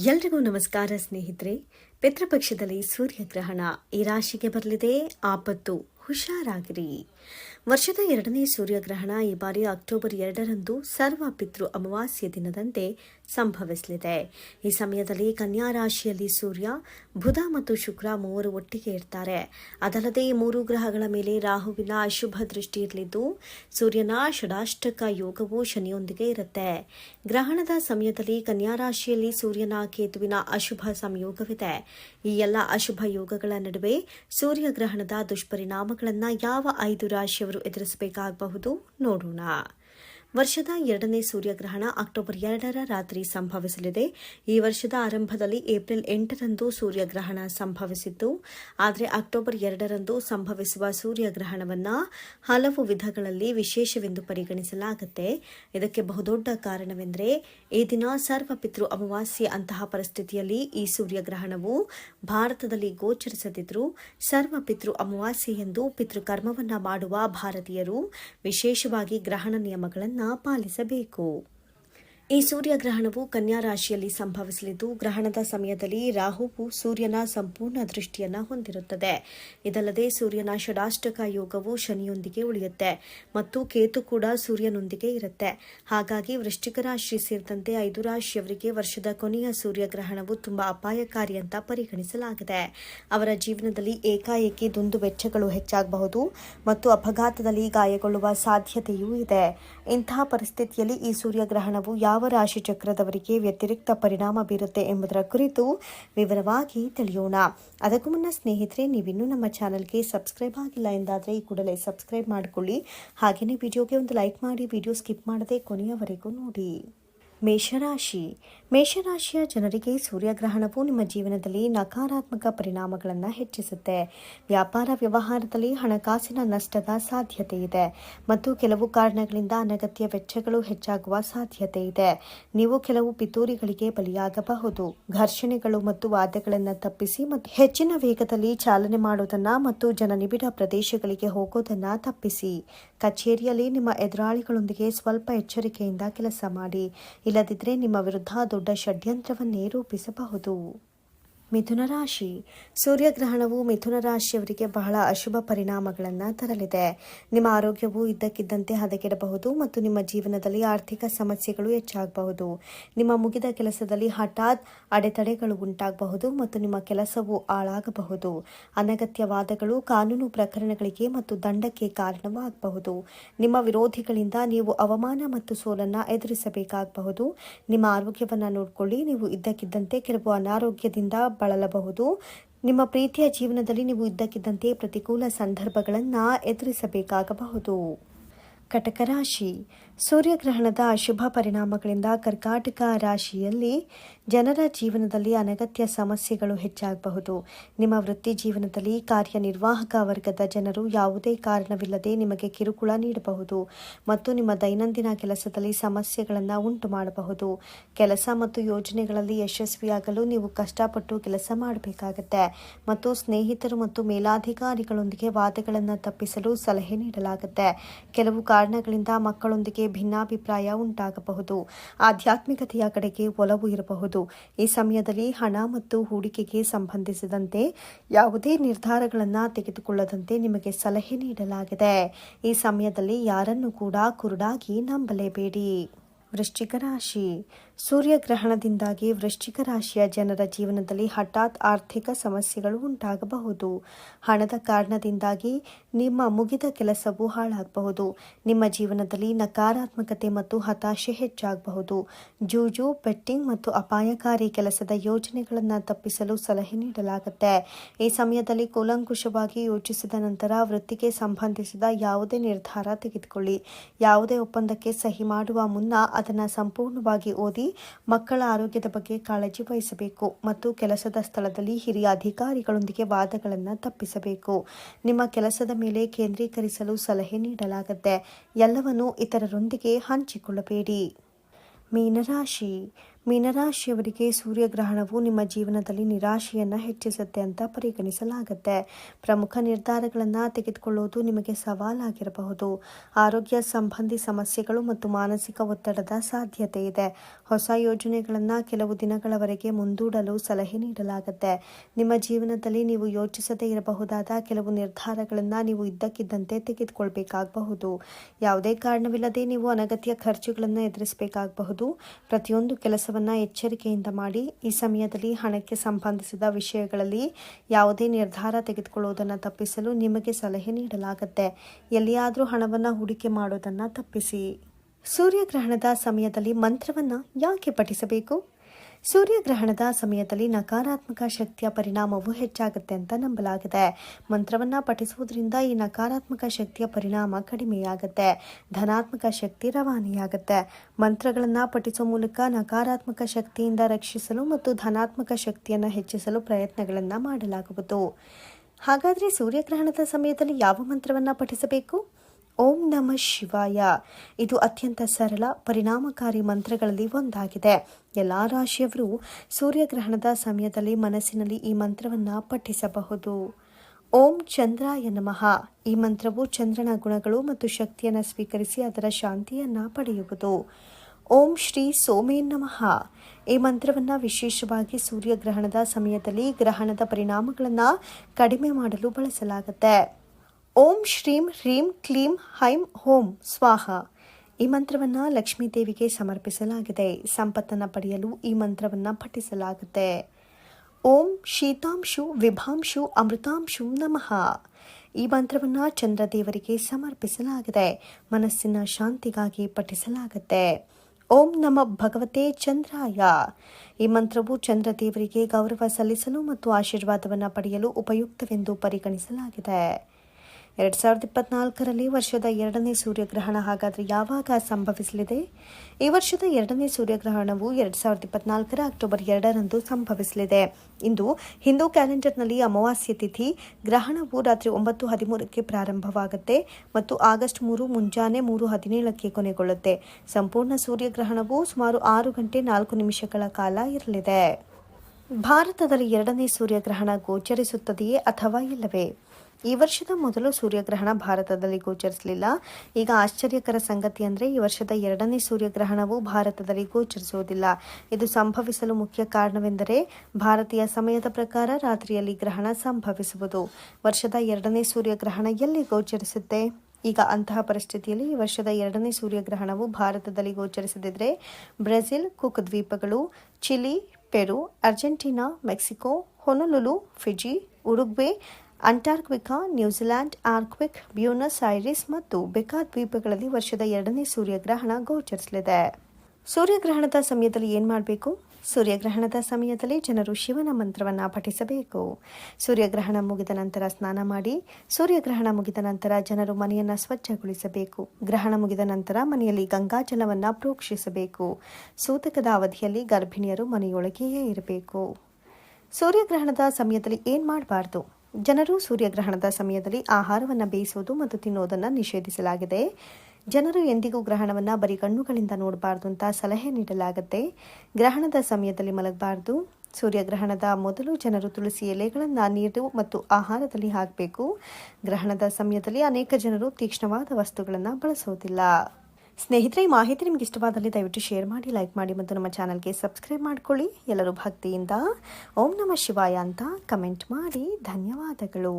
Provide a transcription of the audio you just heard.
ಎಲ್ರಿಗೂ ನಮಸ್ಕಾರ ಸ್ನೇಹಿತರೆ. ಪಿತೃಪಕ್ಷದಲ್ಲಿ ಸೂರ್ಯಗ್ರಹಣ ಈ ರಾಶಿಗೆ ಬರಲಿದೆ. ಆಪತ್ತು ಹುಷಾರಾಗಿರಿ. ವರ್ಷದ ಎರಡನೇ ಸೂರ್ಯಗ್ರಹಣ ಈ ಬಾರಿ ಅಕ್ಟೋಬರ್ ಎರಡರಂದು ಸರ್ವ ಪಿತೃ ಅಮಾವಾಸ್ಯ ದಿನದಂತೆ ಸಂಭವಿಸಲಿದೆ. ಈ ಸಮಯದಲ್ಲಿ ಕನ್ಯಾ ರಾಶಿಯಲ್ಲಿ ಸೂರ್ಯ, ಬುಧ ಮತ್ತು ಶುಕ್ರ ಮೂವರು ಒಟ್ಟಿಗೆ ಇರ್ತಾರೆ. ಅದಲ್ಲದೆ ಈ ಮೂರು ಗ್ರಹಗಳ ಮೇಲೆ ರಾಹುವಿನ ಅಶುಭ ದೃಷ್ಟಿ ಇರಲಿದ್ದು, ಸೂರ್ಯನ ಷಡಾಷ್ಟಕ ಯೋಗವು ಶನಿಯೊಂದಿಗೆ ಇರುತ್ತೆ. ಗ್ರಹಣದ ಸಮಯದಲ್ಲಿ ಕನ್ಯಾ ರಾಶಿಯಲ್ಲಿ ಸೂರ್ಯನ ಕೇತುವಿನ ಅಶುಭ ಸಂಯೋಗವಿದೆ. ಈ ಎಲ್ಲ ಅಶುಭ ಯೋಗಗಳ ನಡುವೆ ಸೂರ್ಯ ಗ್ರಹಣದ ದುಷ್ಪರಿಣಾಮಗಳನ್ನು ಯಾವ ಐದು ರಾಶಿಯವರು ಎದುರಿಸಬೇಕಾಗಬಹುದು ನೋಡೋಣ. ವರ್ಷದ ಎರಡನೇ ಸೂರ್ಯಗ್ರಹಣ ಅಕ್ಟೋಬರ್ ಎರಡರ ರಾತ್ರಿ ಸಂಭವಿಸಲಿದೆ. ಈ ವರ್ಷದ ಆರಂಭದಲ್ಲಿ ಏಪ್ರಿಲ್ ಎಂಟರಂದು ಸೂರ್ಯಗ್ರಹಣ ಸಂಭವಿಸಿತ್ತು. ಆದರೆ ಅಕ್ಟೋಬರ್ ಎರಡರಂದು ಸಂಭವಿಸುವ ಸೂರ್ಯಗ್ರಹಣವನ್ನು ಹಲವು ವಿಧಗಳಲ್ಲಿ ವಿಶೇಷವೆಂದು ಪರಿಗಣಿಸಲಾಗುತ್ತೆ. ಇದಕ್ಕೆ ಬಹುದೊಡ್ಡ ಕಾರಣವೆಂದರೆ, ಈ ದಿನ ಸರ್ವಪಿತೃ ಅಮಾವಾಸ್ಯೆ ಅಂತಹ ಪರಿಸ್ಥಿತಿಯಲ್ಲಿ ಈ ಸೂರ್ಯಗ್ರಹಣವು ಭಾರತದಲ್ಲಿ ಗೋಚರಿಸದಿದ್ದರೂ ಸರ್ವಪಿತೃ ಅಮಾವಾಸ್ಯೆ ಎಂದು ಪಿತೃಕರ್ಮವನ್ನು ಮಾಡುವ ಭಾರತೀಯರು ವಿಶೇಷವಾಗಿ ಗ್ರಹಣ ನಿಯಮಗಳನ್ನು ಪಾಲಿಸಬೇಕು. ಈ ಸೂರ್ಯಗ್ರಹಣವು ಕನ್ಯಾ ರಾಶಿಯಲ್ಲಿ ಸಂಭವಿಸಲಿದ್ದು, ಗ್ರಹಣದ ಸಮಯದಲ್ಲಿ ರಾಹುವು ಸೂರ್ಯನ ಸಂಪೂರ್ಣ ದೃಷ್ಟಿಯನ್ನು ಹೊಂದಿರುತ್ತದೆ. ಇದಲ್ಲದೆ ಸೂರ್ಯನ ಷಡಾಷ್ಟಕ ಯೋಗವು ಶನಿಯೊಂದಿಗೆ ಉಳಿಯುತ್ತೆ ಮತ್ತು ಕೇತು ಕೂಡ ಸೂರ್ಯನೊಂದಿಗೆ ಇರುತ್ತೆ. ಹಾಗಾಗಿ ವೃಶ್ಚಿಕ ರಾಶಿ ಸೇರಿದಂತೆ ಐದು ರಾಶಿಯವರಿಗೆ ವರ್ಷದ ಕೊನೆಯ ಸೂರ್ಯಗ್ರಹಣವು ತುಂಬಾ ಅಪಾಯಕಾರಿ ಅಂತ ಪರಿಗಣಿಸಲಾಗಿದೆ. ಅವರ ಜೀವನದಲ್ಲಿ ಏಕಾಏಕಿ ದುಂದು ವೆಚ್ಚಗಳು ಹೆಚ್ಚಾಗಬಹುದು ಮತ್ತು ಅಪಘಾತದಲ್ಲಿ ಗಾಯಗೊಳ್ಳುವ ಸಾಧ್ಯತೆಯೂ ಇದೆ. ಇಂತಹ ಪರಿಸ್ಥಿತಿಯಲ್ಲಿ ಈ ಸೂರ್ಯಗ್ರಹಣವು ಯಾವ ರಾಶಿ ಚಕ್ರದವರಿಗೆ ವ್ಯತಿರಿಕ್ತ ಪರಿಣಾಮ ಬೀರುತ್ತೆ ಎಂಬುದರ ಕುರಿತು ವಿವರವಾಗಿ ತಿಳಿಯೋಣ. ಅದಕ್ಕೂ ಮುನ್ನ ಸ್ನೇಹಿತರೆ, ನೀವಿನ್ನೂ ನಮ್ಮ ಚಾನಲ್ಗೆ ಸಬ್ಸ್ಕ್ರೈಬ್ ಆಗಿಲ್ಲ ಎಂದಾದರೆ ಈ ಕೂಡಲೇ ಸಬ್ಸ್ಕ್ರೈಬ್ ಮಾಡಿಕೊಳ್ಳಿ. ಹಾಗೆಯೇ ವಿಡಿಯೋಗೆ ಒಂದು ಲೈಕ್ ಮಾಡಿ, ವಿಡಿಯೋ ಸ್ಕಿಪ್ ಮಾಡದೆ ಕೊನೆಯವರೆಗೂ ನೋಡಿ. ಮೇಷರಾಶಿ. ಮೇಷರಾಶಿಯ ಜನರಿಗೆ ಸೂರ್ಯಗ್ರಹಣವು ನಿಮ್ಮ ಜೀವನದಲ್ಲಿ ನಕಾರಾತ್ಮಕ ಪರಿಣಾಮಗಳನ್ನು ಹೆಚ್ಚಿಸುತ್ತೆ. ವ್ಯಾಪಾರ ವ್ಯವಹಾರದಲ್ಲಿ ಹಣಕಾಸಿನ ನಷ್ಟದ ಸಾಧ್ಯತೆ ಇದೆ. ಮತ್ತು ಕೆಲವು ಕಾರಣಗಳಿಂದ ಅನಗತ್ಯ ವೆಚ್ಚಗಳು ಹೆಚ್ಚಾಗುವ ಸಾಧ್ಯತೆ ಇದೆ. ನೀವು ಕೆಲವು ಪಿತೂರಿಗಳಿಗೆ ಬಲಿಯಾಗಬಹುದು. ಘರ್ಷಣೆಗಳು ಮತ್ತು ವಾದ್ಯಗಳನ್ನು ತಪ್ಪಿಸಿ ಮತ್ತು ಹೆಚ್ಚಿನ ವೇಗದಲ್ಲಿ ಚಾಲನೆ ಮಾಡುವುದನ್ನು ಮತ್ತು ಜನನಿಬಿಡ ಪ್ರದೇಶಗಳಿಗೆ ಹೋಗೋದನ್ನು ತಪ್ಪಿಸಿ. ಕಚೇರಿಯಲ್ಲಿ ನಿಮ್ಮ ಎದುರಾಳಿಗಳೊಂದಿಗೆ ಸ್ವಲ್ಪ ಎಚ್ಚರಿಕೆಯಿಂದ ಕೆಲಸ ಮಾಡಿ. ಇಲ್ಲದಿದ್ದರೆ ನಿಮ್ಮ ವಿರುದ್ಧ ದೊಡ್ಡ ಷಡ್ಯಂತ್ರವನ್ನೇ ರೂಪಿಸಬಹುದು. ಮಿಥುನ ರಾಶಿ. ಸೂರ್ಯಗ್ರಹಣವು ಮಿಥುನ ರಾಶಿಯವರಿಗೆ ಬಹಳ ಅಶುಭ ಪರಿಣಾಮಗಳನ್ನು ತರಲಿದೆ. ನಿಮ್ಮ ಆರೋಗ್ಯವು ಇದ್ದಕ್ಕಿದ್ದಂತೆ ಹದಗೆಡಬಹುದು ಮತ್ತು ನಿಮ್ಮ ಜೀವನದಲ್ಲಿ ಆರ್ಥಿಕ ಸಮಸ್ಯೆಗಳು ಹೆಚ್ಚಾಗಬಹುದು. ನಿಮ್ಮ ಮುಗಿದ ಕೆಲಸದಲ್ಲಿ ಹಠಾತ್ ಅಡೆತಡೆಗಳು ಉಂಟಾಗಬಹುದು ಮತ್ತು ನಿಮ್ಮ ಕೆಲಸವು ಹಾಳಾಗಬಹುದು. ಅನಗತ್ಯ ವಾದಗಳು ಕಾನೂನು ಪ್ರಕರಣಗಳಿಗೆ ಮತ್ತು ದಂಡಕ್ಕೆ ಕಾರಣವಾಗಬಹುದು. ನಿಮ್ಮ ವಿರೋಧಿಗಳಿಂದ ನೀವು ಅವಮಾನ ಮತ್ತು ಸೋಲನ್ನು ಎದುರಿಸಬೇಕಾಗಬಹುದು. ನಿಮ್ಮ ಆರೋಗ್ಯವನ್ನು ನೋಡಿಕೊಳ್ಳಿ, ನೀವು ಇದ್ದಕ್ಕಿದ್ದಂತೆ ಕೆಲವು ಅನಾರೋಗ್ಯದಿಂದ ಬಳಲಬಹುದು ನಿಮ್ಮ ಪ್ರೀತಿಯ ಜೀವನದಲ್ಲಿ ನೀವು ಇದ್ದಕ್ಕಿದ್ದಂತೆ ಪ್ರತಿಕೂಲ ಸಂದರ್ಭಗಳನ್ನು ಎದುರಿಸಬೇಕಾಗಬಹುದು. ಕಟಕ ರಾಶಿ. ಸೂರ್ಯಗ್ರಹಣದ ಅಶುಭ ಪರಿಣಾಮಗಳಿಂದ ಕರ್ಕಾಟಕ ರಾಶಿಯಲ್ಲಿ ಜನರ ಜೀವನದಲ್ಲಿ ಅನಗತ್ಯ ಸಮಸ್ಯೆಗಳು ಹೆಚ್ಚಾಗಬಹುದು. ನಿಮ್ಮ ವೃತ್ತಿ ಜೀವನದಲ್ಲಿ ಕಾರ್ಯನಿರ್ವಾಹಕ ವರ್ಗದ ಜನರು ಯಾವುದೇ ಕಾರಣವಿಲ್ಲದೆ ನಿಮಗೆ ಕಿರುಕುಳ ನೀಡಬಹುದು ಮತ್ತು ನಿಮ್ಮ ದೈನಂದಿನ ಕೆಲಸದಲ್ಲಿ ಸಮಸ್ಯೆಗಳನ್ನು ಉಂಟು ಮಾಡಬಹುದು. ಕೆಲಸ ಮತ್ತು ಯೋಜನೆಗಳಲ್ಲಿ ಯಶಸ್ವಿಯಾಗಲು ನೀವು ಕಷ್ಟಪಟ್ಟು ಕೆಲಸ ಮಾಡಬೇಕಾಗತ್ತೆ ಮತ್ತು ಸ್ನೇಹಿತರು ಮತ್ತು ಮೇಲಾಧಿಕಾರಿಗಳೊಂದಿಗೆ ವಾದಗಳನ್ನು ತಪ್ಪಿಸಲು ಸಲಹೆ ನೀಡಲಾಗುತ್ತೆ. ಕೆಲವು ಕಾರಣಗಳಿಂದ ಮಕ್ಕಳೊಂದಿಗೆ ಭಿನ್ನಾಭಿಪ್ರಾಯ ಉಂಟಾಗಬಹುದು. ಆಧ್ಯಾತ್ಮಿಕತೆಯ ಕಡೆಗೆ ಒಲವು ಇರಬಹುದು. ಈ ಸಮಯದಲ್ಲಿ ಹಣ ಮತ್ತು ಹೂಡಿಕೆಗೆ ಸಂಬಂಧಿಸಿದಂತೆ ಯಾವುದೇ ನಿರ್ಧಾರಗಳನ್ನು ತೆಗೆದುಕೊಳ್ಳದಂತೆ ನಿಮಗೆ ಸಲಹೆ ನೀಡಲಾಗಿದೆ. ಈ ಸಮಯದಲ್ಲಿ ಯಾರನ್ನು ಕೂಡ ಕುರುಡಾಗಿ ನಂಬಲೇಬೇಡಿ. ವೃಶ್ಚಿಕ ರಾಶಿ. ಸೂರ್ಯಗ್ರಹಣದಿಂದಾಗಿ ವೃಶ್ಚಿಕ ರಾಶಿಯ ಜನರ ಜೀವನದಲ್ಲಿ ಹಠಾತ್ ಆರ್ಥಿಕ ಸಮಸ್ಯೆಗಳು ಉಂಟಾಗಬಹುದು. ಹಣದ ಕಾರಣದಿಂದಾಗಿ ನಿಮ್ಮ ಮುಗಿದ ಕೆಲಸವು ಹಾಳಾಗಬಹುದು. ನಿಮ್ಮ ಜೀವನದಲ್ಲಿ ನಕಾರಾತ್ಮಕತೆ ಮತ್ತು ಹತಾಶೆ ಹೆಚ್ಚಾಗಬಹುದು. ಜೂಜು ಬೆಟ್ಟಿಂಗ್ ಮತ್ತು ಅಪಾಯಕಾರಿ ಕೆಲಸದ ಯೋಜನೆಗಳನ್ನು ತಪ್ಪಿಸಲು ಸಲಹೆ ನೀಡಲಾಗುತ್ತೆ. ಈ ಸಮಯದಲ್ಲಿ ಕೂಲಂಕುಷವಾಗಿ ಯೋಚಿಸಿದ ನಂತರ ವೃತ್ತಿಗೆ ಸಂಬಂಧಿಸಿದ ಯಾವುದೇ ನಿರ್ಧಾರ ತೆಗೆದುಕೊಳ್ಳಿ. ಯಾವುದೇ ಒಪ್ಪಂದಕ್ಕೆ ಸಹಿ ಮಾಡುವ ಮುನ್ನ ಅದನ್ನು ಸಂಪೂರ್ಣವಾಗಿ ಓದಿ ಮಕ್ಕಳ ಆರೋಗ್ಯದ ಬಗ್ಗೆ ಕಾಳಜಿ ವಹಿಸಬೇಕು ಮತ್ತು ಕೆಲಸದ ಸ್ಥಳದಲ್ಲಿ ಹಿರಿಯ ಅಧಿಕಾರಿಗಳೊಂದಿಗೆ ವಾದಗಳನ್ನು ತಪ್ಪಿಸಬೇಕು. ನಿಮ್ಮ ಕೆಲಸದ ಮೇಲೆ ಕೇಂದ್ರೀಕರಿಸಲು ಸಲಹೆ ನೀಡಲಾಗುತ್ತೆ ಎಲ್ಲವನ್ನೂ ಇತರರೊಂದಿಗೆ ಹಂಚಿಕೊಳ್ಳಬೇಡಿ. ಮೀನರಾಶಿ ಮೀನರಾಶಿಯವರಿಗೆ ಸೂರ್ಯಗ್ರಹಣವು ನಿಮ್ಮ ಜೀವನದಲ್ಲಿ ನಿರಾಶೆಯನ್ನು ಹೆಚ್ಚಿಸುತ್ತೆ ಅಂತ ಪರಿಗಣಿಸಲಾಗುತ್ತೆ. ಪ್ರಮುಖ ನಿರ್ಧಾರಗಳನ್ನು ತೆಗೆದುಕೊಳ್ಳುವುದು ನಿಮಗೆ ಸವಾಲಾಗಿರಬಹುದು. ಆರೋಗ್ಯ ಸಂಬಂಧಿ ಸಮಸ್ಯೆಗಳು ಮತ್ತು ಮಾನಸಿಕ ಒತ್ತಡದ ಸಾಧ್ಯತೆ ಇದೆ. ಹೊಸ ಯೋಜನೆಗಳನ್ನು ಕೆಲವು ದಿನಗಳವರೆಗೆ ಮುಂದೂಡಲು ಸಲಹೆ ನೀಡಲಾಗುತ್ತೆ. ನಿಮ್ಮ ಜೀವನದಲ್ಲಿ ನೀವು ಯೋಚಿಸದೇ ಇರಬಹುದಾದ ಕೆಲವು ನಿರ್ಧಾರಗಳನ್ನು ನೀವು ಇದ್ದಕ್ಕಿದ್ದಂತೆ ತೆಗೆದುಕೊಳ್ಬೇಕಾಗಬಹುದು. ಯಾವುದೇ ಕಾರಣವಿಲ್ಲದೆ ನೀವು ಅನಗತ್ಯ ಖರ್ಚುಗಳನ್ನು ಎದುರಿಸಬೇಕಾಗಬಹುದು. ಪ್ರತಿಯೊಂದು ಕೆಲಸವನ್ನು ಎಚ್ಚರಿಕೆಯಿಂದ ಮಾಡಿ, ಈ ಸಮಯದಲ್ಲಿ ಹಣಕ್ಕೆ ಸಂಬಂಧಿಸಿದ ವಿಷಯಗಳಲ್ಲಿ ಯಾವುದೇ ನಿರ್ಧಾರ ತೆಗೆದುಕೊಳ್ಳುವುದನ್ನು ತಪ್ಪಿಸಲು ನಿಮಗೆ ಸಲಹೆ ನೀಡಲಾಗುತ್ತೆ. ಎಲ್ಲಿಯಾದರೂ ಹಣವನ್ನು ಹೂಡಿಕೆ ಮಾಡೋದನ್ನು ತಪ್ಪಿಸಿ. ಸೂರ್ಯಗ್ರಹಣದ ಸಮಯದಲ್ಲಿ ಮಂತ್ರವನ್ನು ಯಾಕೆ ಪಠಿಸಬೇಕು? ಸೂರ್ಯಗ್ರಹಣದ ಸಮಯದಲ್ಲಿ ನಕಾರಾತ್ಮಕ ಶಕ್ತಿಯ ಪರಿಣಾಮವು ಹೆಚ್ಚಾಗುತ್ತೆ ಅಂತ ನಂಬಲಾಗಿದೆ. ಮಂತ್ರವನ್ನು ಪಠಿಸುವುದರಿಂದ ಈ ನಕಾರಾತ್ಮಕ ಶಕ್ತಿಯ ಪರಿಣಾಮ ಕಡಿಮೆಯಾಗುತ್ತೆ. ಧನಾತ್ಮಕ ಶಕ್ತಿ ರವಾನೆಯಾಗುತ್ತೆ. ಮಂತ್ರಗಳನ್ನು ಪಠಿಸುವ ಮೂಲಕ ನಕಾರಾತ್ಮಕ ಶಕ್ತಿಯಿಂದ ರಕ್ಷಿಸಲು ಮತ್ತು ಧನಾತ್ಮಕ ಶಕ್ತಿಯನ್ನು ಹೆಚ್ಚಿಸಲು ಪ್ರಯತ್ನಗಳನ್ನು ಮಾಡಲಾಗುವುದು. ಹಾಗಾದರೆ ಸೂರ್ಯಗ್ರಹಣದ ಸಮಯದಲ್ಲಿ ಯಾವ ಮಂತ್ರವನ್ನು ಪಠಿಸಬೇಕು? ಓಂ ನಮ ಶಿವಾಯ. ಇದು ಅತ್ಯಂತ ಸರಳ, ಪರಿಣಾಮಕಾರಿ ಮಂತ್ರಗಳಲ್ಲಿ ಒಂದಾಗಿದೆ. ಎಲ್ಲ ರಾಶಿಯವರು ಸೂರ್ಯಗ್ರಹಣದ ಸಮಯದಲ್ಲಿ ಮನಸ್ಸಿನಲ್ಲಿ ಈ ಮಂತ್ರವನ್ನು ಪಠಿಸಬಹುದು. ಓಂ ಚಂದ್ರಾಯ ನಮಃ. ಈ ಮಂತ್ರವು ಚಂದ್ರನ ಗುಣಗಳು ಮತ್ತು ಶಕ್ತಿಯನ್ನು ಸ್ವೀಕರಿಸಿ ಅದರ ಶಾಂತಿಯನ್ನು ಪಡೆಯುವುದು. ಓಂ ಶ್ರೀ ಸೋಮೇ ನಮಃ. ಈ ಮಂತ್ರವನ್ನು ವಿಶೇಷವಾಗಿ ಸೂರ್ಯಗ್ರಹಣದ ಸಮಯದಲ್ಲಿ ಗ್ರಹಣದ ಪರಿಣಾಮಗಳನ್ನು ಕಡಿಮೆ ಮಾಡಲು ಬಳಸಲಾಗುತ್ತೆ. ಓಂ ಶ್ರೀಂ ಹ್ರೀಂ ಕ್ಲೀಂ ಹೈಂ ಹೋಂ ಸ್ವಾಹ. ಈ ಮಂತ್ರವನ್ನು ಲಕ್ಷ್ಮೀ ದೇವಿಗೆ ಸಮರ್ಪಿಸಲಾಗಿದೆ. ಸಂಪತ್ತನ್ನು ಪಡೆಯಲು ಈ ಮಂತ್ರವನ್ನು ಪಠಿಸಲಾಗುತ್ತೆ. ಓಂ ಶೀತಾಂಶು ವಿಭಾಂಶು ಅಮೃತಾಂಶು ನಮಃ. ಈ ಮಂತ್ರವನ್ನು ಚಂದ್ರದೇವರಿಗೆ ಸಮರ್ಪಿಸಲಾಗಿದೆ. ಮನಸ್ಸಿನ ಶಾಂತಿಗಾಗಿ ಪಠಿಸಲಾಗುತ್ತೆ. ಓಂ ನಮ ಭಗವತೆ ಚಂದ್ರಾಯ. ಈ ಮಂತ್ರವು ಚಂದ್ರದೇವರಿಗೆ ಗೌರವ ಸಲ್ಲಿಸಲು ಮತ್ತು ಆಶೀರ್ವಾದವನ್ನು ಪಡೆಯಲು ಉಪಯುಕ್ತವೆಂದು ಪರಿಗಣಿಸಲಾಗಿದೆ. ಎರಡು ಸಾವಿರದ ಇಪ್ಪತ್ನಾಲ್ಕರಲ್ಲಿ ವರ್ಷದ ಎರಡನೇ ಸೂರ್ಯಗ್ರಹಣ ಹಾಗಾದರೆ ಯಾವಾಗ ಸಂಭವಿಸಲಿದೆ? ಈ ವರ್ಷದ ಎರಡನೇ ಸೂರ್ಯಗ್ರಹಣವು ಎರಡು ಸಾವಿರದ ಇಪ್ಪತ್ನಾಲ್ಕರ ಅಕ್ಟೋಬರ್ ಎರಡರಂದು ಸಂಭವಿಸಲಿದೆ. ಇಂದು ಹಿಂದೂ ಕ್ಯಾಲೆಂಡರ್ನಲ್ಲಿ ಅಮಾವಾಸ್ಯ ತಿಥಿ, ಗ್ರಹಣವು ರಾತ್ರಿ ಒಂಬತ್ತು ಹದಿಮೂರಕ್ಕೆ ಪ್ರಾರಂಭವಾಗುತ್ತೆ ಮತ್ತು ಆಗಸ್ಟ್ ಮೂರು ಮುಂಜಾನೆ ಮೂರು ಹದಿನೇಳಕ್ಕೆ ಕೊನೆಗೊಳ್ಳುತ್ತೆ. ಸಂಪೂರ್ಣ ಸೂರ್ಯಗ್ರಹಣವು ಸುಮಾರು ಆರು ಗಂಟೆ ನಾಲ್ಕು ನಿಮಿಷಗಳ ಕಾಲ ಇರಲಿದೆ. ಭಾರತದಲ್ಲಿ ಎರಡನೇ ಸೂರ್ಯಗ್ರಹಣ ಗೋಚರಿಸುತ್ತದೆಯೇ ಅಥವಾ ಇಲ್ಲವೇ? ಈ ವರ್ಷದ ಮೊದಲು ಸೂರ್ಯಗ್ರಹಣ ಭಾರತದಲ್ಲಿ ಗೋಚರಿಸಲಿಲ್ಲ. ಈಗ ಆಶ್ಚರ್ಯಕರ ಸಂಗತಿ ಅಂದರೆ ಈ ವರ್ಷದ ಎರಡನೇ ಸೂರ್ಯಗ್ರಹಣವು ಭಾರತದಲ್ಲಿ ಗೋಚರಿಸುವುದಿಲ್ಲ. ಇದು ಸಂಭವಿಸಲು ಮುಖ್ಯ ಕಾರಣವೆಂದರೆ ಭಾರತೀಯ ಸಮಯದ ಪ್ರಕಾರ ರಾತ್ರಿಯಲ್ಲಿ ಗ್ರಹಣ ಸಂಭವಿಸುವುದು. ವರ್ಷದ ಎರಡನೇ ಸೂರ್ಯಗ್ರಹಣ ಎಲ್ಲಿ ಗೋಚರಿಸುತ್ತೆ? ಈಗ ಅಂತಹ ಪರಿಸ್ಥಿತಿಯಲ್ಲಿ ಈ ವರ್ಷದ ಎರಡನೇ ಸೂರ್ಯಗ್ರಹಣವು ಭಾರತದಲ್ಲಿ ಗೋಚರಿಸದಿದ್ದರೆ ಬ್ರೆಜಿಲ್ ಕುಕ್ ದ್ವೀಪಗಳು Chile, Peru, Argentina, Mexico, Honolulu, Fiji, Uruguay Antarctica New Zealand Arctic Buenos Aires ಮತ್ತು ಬೆಕಾ ದ್ವೀಪಗಳಲ್ಲಿ ವರ್ಷದ ಎರಡನೇ ಸೂರ್ಯಗ್ರಹಣ ಗೋಚರಿಸಲಿದೆ. ಸೂರ್ಯಗ್ರಹಣದ ಸಮಯದಲ್ಲಿ ಏನು ಮಾಡಬೇಕು? ಸೂರ್ಯಗ್ರಹಣದ ಸಮಯದಲ್ಲಿ ಜನರು ಶಿವನ ಮಂತ್ರವನ್ನು ಪಠಿಸಬೇಕು. ಸೂರ್ಯಗ್ರಹಣ ಮುಗಿದ ನಂತರ ಸ್ನಾನ ಮಾಡಿ, ಸೂರ್ಯಗ್ರಹಣ ಮುಗಿದ ನಂತರ ಜನರು ಮನೆಯನ್ನು ಸ್ವಚ್ಛಗೊಳಿಸಬೇಕು. ಗ್ರಹಣ ಮುಗಿದ ನಂತರ ಮನೆಯಲ್ಲಿ ಗಂಗಾಜಲವನ್ನು ಪ್ರೋಕ್ಷಿಸಬೇಕು. ಸೂತಕದ ಅವಧಿಯಲ್ಲಿ ಗರ್ಭಿಣಿಯರು ಮನೆಯೊಳಗೆಯೇ ಇರಬೇಕು. ಸೂರ್ಯಗ್ರಹಣದ ಸಮಯದಲ್ಲಿ ಏನು ಮಾಡಬಾರ್ದು? ಜನರು ಸೂರ್ಯಗ್ರಹಣದ ಸಮಯದಲ್ಲಿ ಆಹಾರವನ್ನು ಬೇಯಿಸುವುದು ಮತ್ತು ತಿನ್ನೋದನ್ನು ನಿಷೇಧಿಸಲಾಗಿದೆ. ಜನರು ಎಂದಿಗೂ ಗ್ರಹಣವನ್ನು ಬರೀ ಕಣ್ಣುಗಳಿಂದ ನೋಡಬಾರ್ದು ಅಂತ ಸಲಹೆ ನೀಡಲಾಗುತ್ತೆ ಗ್ರಹಣದ ಸಮಯದಲ್ಲಿ ಮಲಗಬಾರ್ದು. ಸೂರ್ಯಗ್ರಹಣದ ಮೊದಲು ಜನರು ತುಳಸಿ ಎಲೆಗಳನ್ನು ನೀರು ಮತ್ತು ಆಹಾರದಲ್ಲಿ ಹಾಕಬೇಕು. ಗ್ರಹಣದ ಸಮಯದಲ್ಲಿ ಅನೇಕ ಜನರು ತೀಕ್ಷ್ಣವಾದ ವಸ್ತುಗಳನ್ನು ಬಳಸೋದಿಲ್ಲ. ಸ್ನೇಹಿತರೆ, ಈ ಮಾಹಿತಿ ನಿಮ್ಗೆ ಇಷ್ಟವಾದಲ್ಲಿ ದಯವಿಟ್ಟು ಶೇರ್ ಮಾಡಿ ಲೈಕ್ ಮಾಡಿ ಮತ್ತು ನಮ್ಮ ಚಾನಲ್ಗೆ ಸಬ್ಸ್ಕ್ರೈಬ್ ಮಾಡ್ಕೊಳ್ಳಿ. ಎಲ್ಲರೂ ಭಕ್ತಿಯಿಂದ ಓಂ ನಮ ಶಿವಾಯ ಅಂತ ಕಮೆಂಟ್ ಮಾಡಿ. ಧನ್ಯವಾದಗಳು.